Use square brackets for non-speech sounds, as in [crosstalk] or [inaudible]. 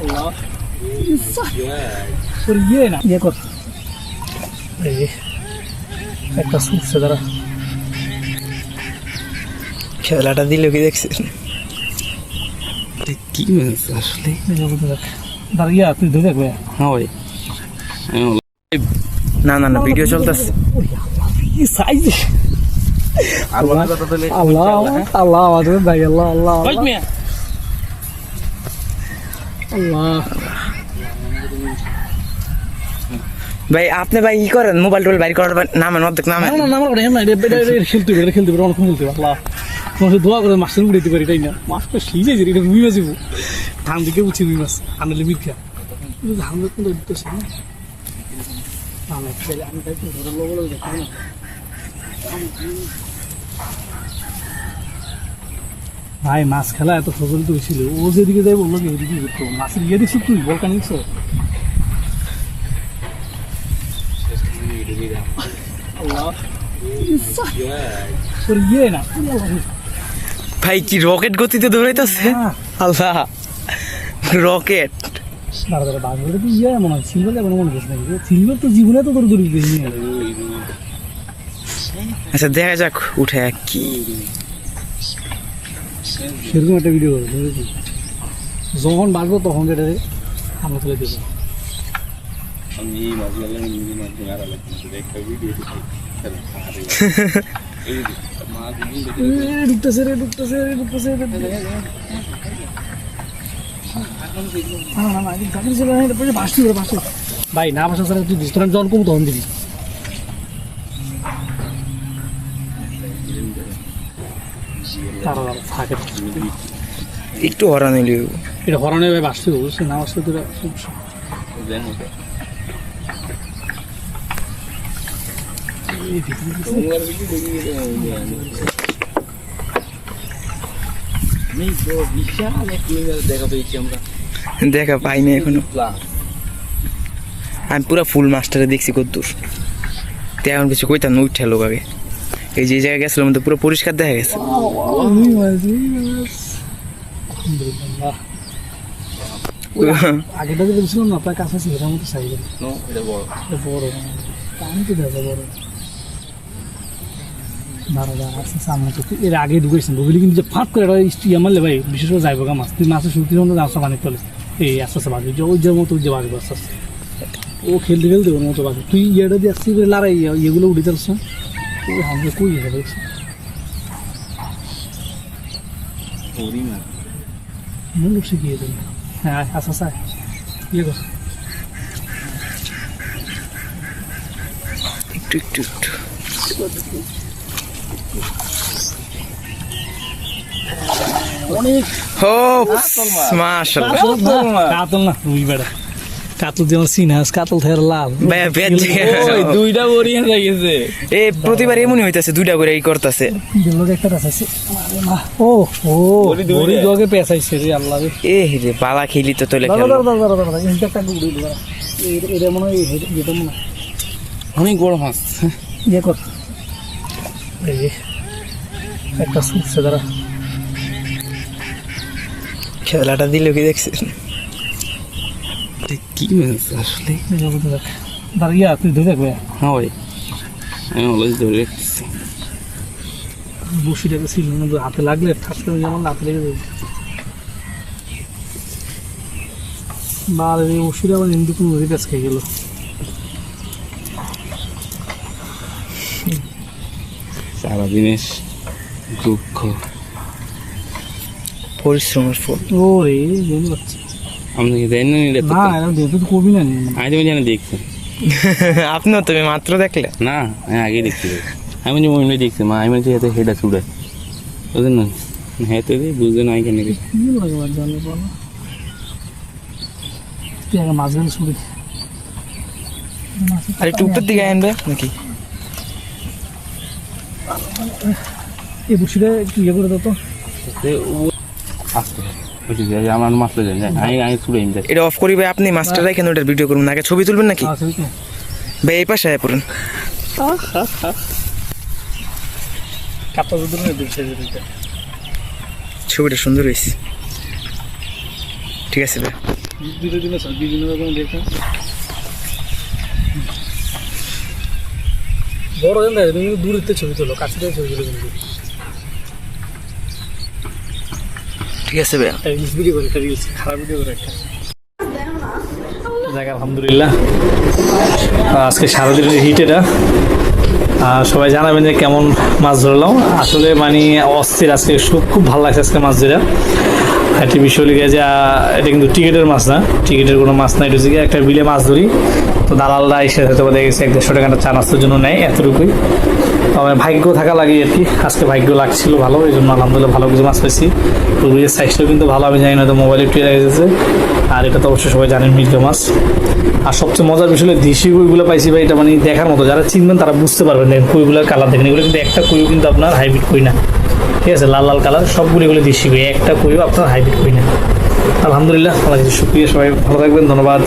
আল্লাহ ইয়ে না ইয়ে কর এই একটা সুপসে দাঁড়া খেলাটা দিল কি দেখছিস কি আসলে তুই ধরে দেখবে হ্যাঁ ভাই না না না ভিডিও চলতেছে সাইজ আল্লাহ আল্লাহ আল্লাহ আল্লাহ ভাই আপনি ভাই ই করেন? মোবাইল টোবাইল বাইর করার নামেন অর্ধেক না নামেন। না না আমার না এটা এটা এটা খেলতে এটা খেলতে হবে অনেক খেলতে হবে আল্লাহ। তোমার দোয়া করে মাছের উড়াইতে পারি তাই না? মাছটা সিজে যে এটা রুই মাছ ধান দিকে উঠছি রুই মাছ আনলে মির্খা ধান কিন্তু উঠতেছে না আমি তাই তো ধরে লোক দেখতে না। ভাই মাছ খেলা এত প্রচলিত হয়েছিল। ও যেদিকে যাই বলল ওইদিকে মাছের ইয়ে দেখছিস তুই? আল্লাহ। তোর ইয়ে ভাই কি রকেট গতিতে দৌড়াইতেছে? হ্যাঁ। আল্লাহ। রকেট। দাঁড়া দাঁড়া বাঘগুলো তো ইয়ে মনে হয় সিলভার এমন মনে করছে সিলভার তো জীবনে তো তোর দৌড়ি আচ্ছা দেখা যাক উঠে কি সেরকম একটা ভিডিও করে বুঝেছি যখন বাঁচবো তখন এটা আমরা তুলে দেবো। আমি এই মাছগুলো নিজে মাছ আর একটা ভিডিও [laughs] ঢুকতেছে রে ঢুকতেছে রে ঢুকতেছে। ভাই না ভাষা ছাড়া তুই দিস তোর জন কম তখন দিবি। দাঁড়া, একটু হরান হইলি এটা হরানে ভাই ভাসতে হবে না তোরা আমি তো দেখা দেখা পাইনি এখনও। প্লাস আমি পুরো ফুল মাস্টারে দেখছি কদ্দূর। তে এখন কিছু কইতাম না উঠে লোক আগে। এই যে জায়গায় গেছিলাম তো পুরো পরিষ্কার দেখা গেছে। আগেটা যে বলছিলাম না আপনার কাছে ছিল মতো সাইজের বড়। আমি তো দেখা বড়। দাঁড়া দাঁড়া আস্তে সামনে তো এর আগে ঢুকেছেন ঢুকলে কিন্তু যে ফাঁক করে ইয়ে মারলে ভাই বিশেষ করে যাইব গা মাছ। তুই মাছের শুরু কিন্তু এই আস্তে আস্তে বাজবে যে ওই যে মতো ওই যে বাজবে আস্তে আস্তে। ও খেলতে খেলতে ওর মতো তুই ইয়েটা দিয়ে আসছি করে লড়াই ইয়েগুলো উঠে চলছ। ওই হামলে কই যাবে দেখছি ওরই মাছ মূল শিখিয়ে দেবে হ্যাঁ আচ্ছা স্যার ইয়ে কর। একটু একটু একটু অনেক। ও মাশাআল্লাহ কাতল না রুই বেড়া। কাতল যেমন সিনহাস কাতল থেকে লাল। দুইটা বড়ি হয়ে গেছে এ প্রতিবার এমনই হইতাছে দুইটা করে এই করতেছে। যেগুলো একটা পেঁচাইছে ও ও বড়ি দুইটা। বড়ি পেঁচাইছে রে আল্লাহ এ রে বালা খেলি তো তোলে খেলো। এটা মনে হয় এটা মনে অনেক বড় মাছ। ইয়ে কর। একটা সুপসে দাঁড়া খেলাটা দিল কি দেখছিস? এটা কি আসলে? দাঁড়া ধরে দেখবে হ্যাঁ ভাই। আমি অলরেডি ধরে রেখেছি বসিটাকে ছিল না হাতে লাগলে ঠাস করে যেমন হাতে লেগে যাবে। বাল এই ওষুধ আবার হিন্দু কোনো নদী কাজ খেয়ে গেল। সারাদিনের দুঃখ। পরিশ্রমের ফল ও রে জেনে পাচ্ছি আপনি কি জানেন না এটা না এরকম দেখতে তো কবি না আমি তুমি জানি দেখছি আপনিও তুমি মাত্র দেখলে না আমি আগে দেখছি আমি যে মহিলা দেখছি মা আমি যে হেড আছে উড়ে বুঝলেন না হ্যাঁ তো বুঝতে না কেন কি মাঝখানে আর একটু উপর দিকে আনবে নাকি এই বসিটা ইয়ে করে দাও তো আসতে বুঝছি যে আমার মাছ তো আমি আমি ছুড়ে যাই এটা অফ করি ভাই আপনি মাস্টার রাখেন ওটার ভিডিও করুন আগে ছবি তুলবেন নাকি? তো। ভাই এই পাশে আয় পড়ুন। ছবিটা সুন্দর হয়েছে। ঠিক আছে ভাই। বিভিন্ন রকম দেখে বড় দূরের ছবি তোলো কাছে থেকে ছবি তোলো কিন্তু ঠিক আছে যাক, আলহামদুলিল্লাহ। আজকে সারাদিনের হিট এটা। আর সবাই জানাবেন যে কেমন মাছ ধরলাম। আসলে মানে অস্থির আজকে খুব খুব ভালো লাগছে আজকে মাছ ধরা। একটি বিষয় লিখে যে এটা কিন্তু টিকিটের মাছ না। টিকিটের কোনো মাছ না। এটা একটা বিলে মাছ ধরি। তো দালালরা এসে হয়তো বা দেখেছে, এক দেড়শো টাকাটা নাস্তার জন্য নেয় এতটুকুই। তবে ভাগ্য থাকা লাগে আর কি। আজকে ভাগ্য লাগছিল ভালো, এই জন্য আলহামদুলিল্লাহ ভালো কিছু মাছ পেয়েছি রুগীর সাইজটাও কিন্তু ভালো, আমি জানি না তো মোবাইলে একটু গেছে আর এটা তো অবশ্যই সবাই জানেন মৃগ মাছ। আর সবচেয়ে মজার বিষয় দেশি কইগুলো পাইছি ভাই, এটা মানে দেখার মতো। যারা চিনবেন তারা বুঝতে পারবেন দেখেন কইগুলোর কালার দেখেন। এগুলো কিন্তু একটা কইও কিন্তু আপনার হাইব্রিড কই না। ঠিক আছে, লাল লাল কালার সবগুলো এগুলো দেশি কই। একটা কইও আপনার হাইব্রিড কই না। আলহামদুলিল্লাহ, আল্লাহ শুক্রিয়া সবাই, ভালো থাকবেন, ধন্যবাদ।